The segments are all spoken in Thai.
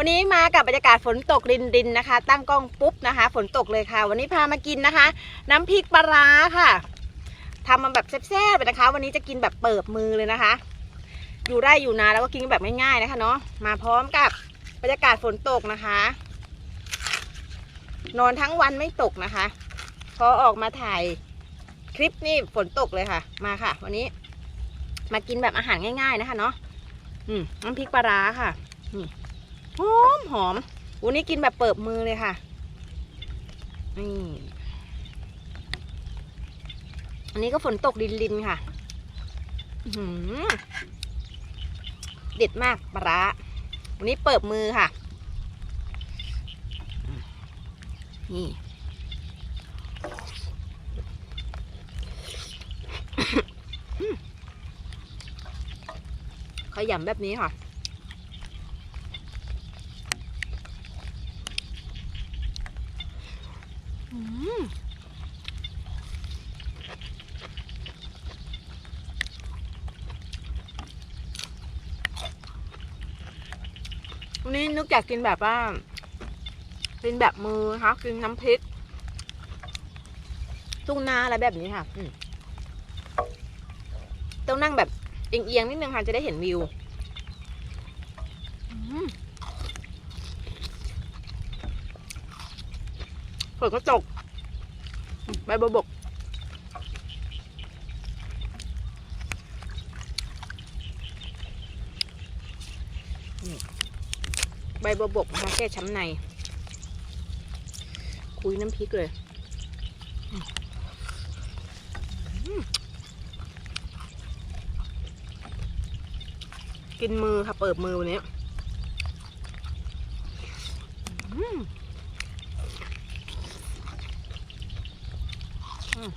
วันนี้มากับบรรยากาศฝนตกรินรินนะคะ ตั้งกล้องปุ๊บนะคะ ฝนตกเลยค่ะ วันนี้พามากินนะคะ น้ำพริกปลาร้าค่ะทำมาแบบแซ่บๆเลยนะคะ วันนี้จะกินแบบเปิบมือเลยนะคะ อยู่ได้อยู่นานแล้วก็กินแบบง่ายๆนะคะเนาะมาพร้อมกับบรรยากาศฝนตกนะคะ นอนทั้งวันไม่ตกนะคะ พอออกมาถ่ายคลิปนี่ฝนตกเลยค่ะ มาค่ะ วันนี้ มากินแบบอาหารง่าย ๆนะคะ เนาะอืมน้ำพริกปลาร้าค่ะนี่ หอมหอมวันนี้กินแบบเปิบมือเลยค่ะ นี่ อันนี้ก็ฝนตกลินค่ะเด็ดมากปลาร้าวันนี้เปิบมือค่ะ นี่ขยำแบบนี้ค่ะ อืม วันนี้นึกอยากกินแบบว่ากินแบบมือนะคะกินน้ำพริกตุ้งนาอะไรแบบนี้ค่ะต้องนั่งแบบเอียงๆนิดนึงค่ะจะได้เห็นวิวอืม ฝนก็ตก ใบบัวบก ใบบัวบกนะคะแก้ช้ำใน คุยน้ำพริกเลยกินมือค่ะ เปิดมือวันนี้อืมอืมอืม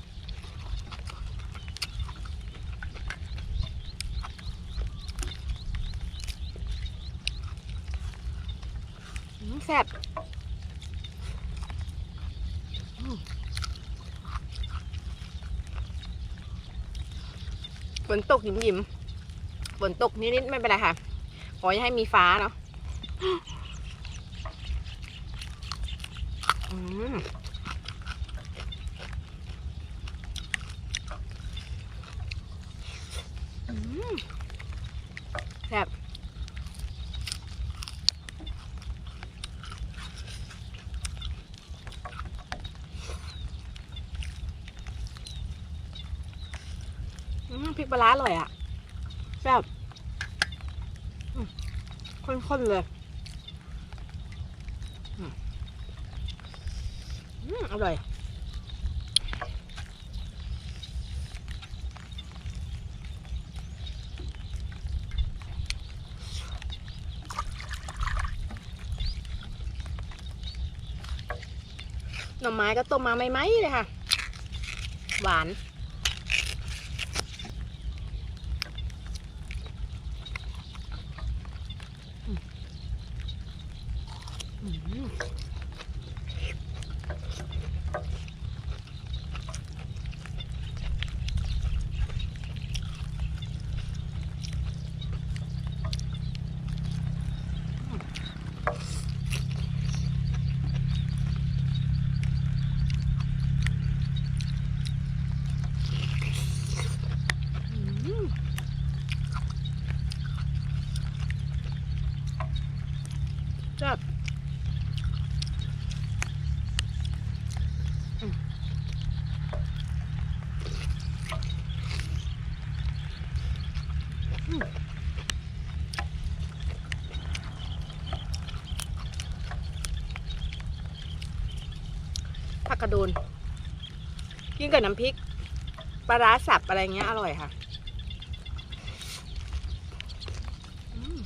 แซ่บฝนตกหยิมยิมฝนตกนิดๆไม่เป็นไรค่ะ ขอยให้มีฟ้าเนาะอืมอืมแซ่บ พริกปลาอร่อยอะแซ่บข้นๆเลยอืมอร่อยหน่อไม้ก็ต้มมาไม่ไหมเลยค่ะ หวาน อืมอืมแซ่บ ผักกระโดนกินกับน้ำพริกปลาร้าสับอะไรเงี้ยอร่อยค่ะอืม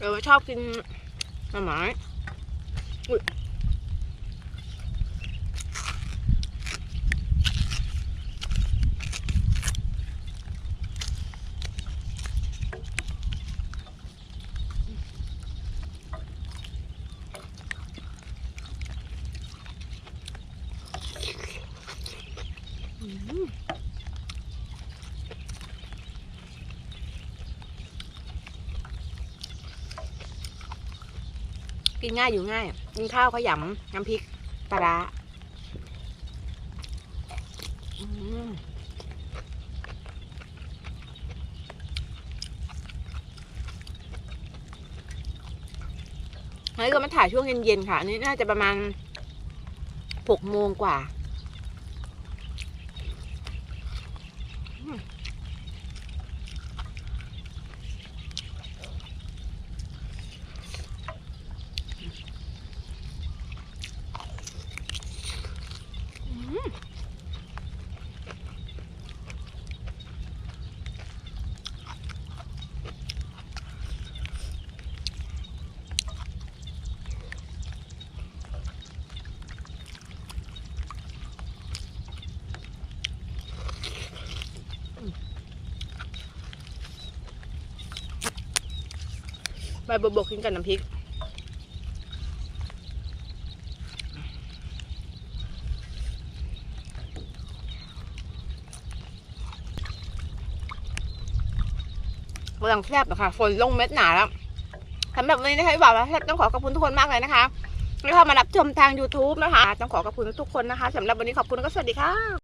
เราชอบกินหน่อไม้ กินง่ายอยู่ง่าย กินข้าวขยำน้ำพริกปลาร้าอันนี้ก็มาถ่ายช่วงเย็นๆค่ะ อันนี้น่าจะประมาณหกโมงกว่า ใบบวบกกินกับน้ำพริก กำลังแซ่บอะค่ะฝนลงเม็ดหนาแล้วสำหรับวันนี้นะคะพี่บ่าวและแซบต้องขอขอบคุณทุกคนมากเลยนะคะที่เข้ามารับชมทาง YouTube นะคะ ต้องขอขอบคุณทุกคนนะคะสำหรับวันนี้ขอบคุณแล้วก็สวัสดีค่ะ